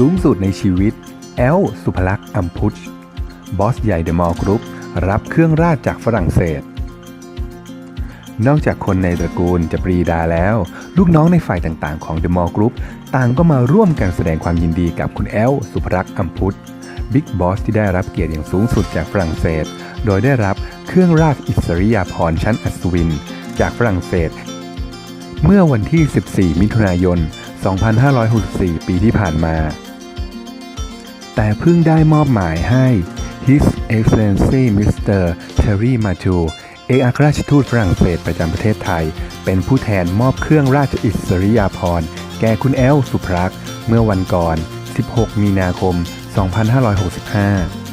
สูงสุดในชีวิต แอล สุภลักษณ์อัมพุช บอสใหญ่เดอะมอลล์กรุ๊ปรับเครื่องราชจากฝรั่งเศส นอกจากคนในตระกูลจะปรีดาแล้ว ลูกน้องในฝ่ายต่างๆของเดอะมอลล์กรุ๊ปต่างก็มาร่วมกันแสดงความยินดีกับคุณแอล สุภรักษ์อัมพุชบิ๊กบอสที่ได้รับเกียรติอย่างสูงสุดจากฝรั่งเศส โดยได้รับเครื่องราชอิสริยาภรณ์ชั้นอัศวิน จากฝรั่งเศส เมื่อวันที่ 14 มิถุนายน 2564 ปีที่ผ่านมา แต่เพิ่งได้มอบหมายให้ His Excellency Mr. Terry Mathieu เอกอัครราชทูตฝรั่งเศสประจำประเทศไทย เป็นผู้แทนมอบเครื่องราชอิสริยาภรณ์แก่คุณแอลสุพรักษ์เมื่อวันก่อน 16 มีนาคม 2565